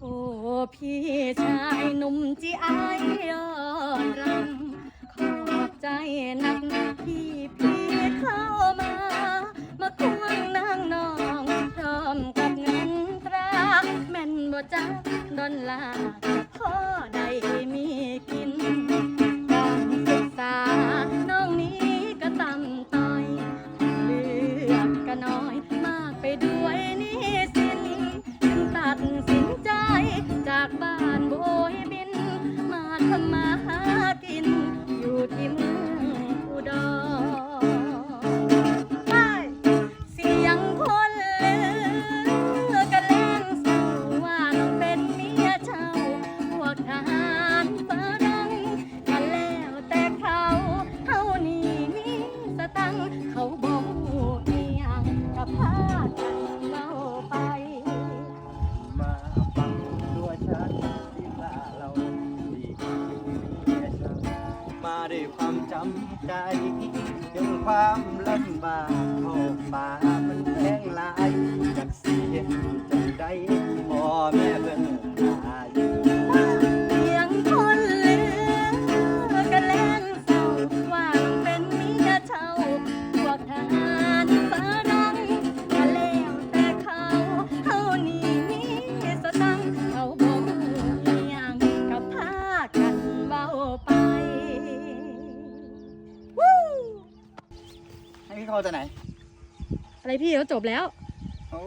โอ้พี่ชายหนุ่มจีไอยอดรำขอบใจนักนะพี่พี่เข้ามา มาควงนางน้องพร้อมกับเงินตรา แม่นบ่จ้าดนลากับพ่อดา ใจจึงความลำบากโอบป่ามันแพงหลาย พี่เข้าแต่ไหน อะไรพี่เก็จบแล้ว โอ้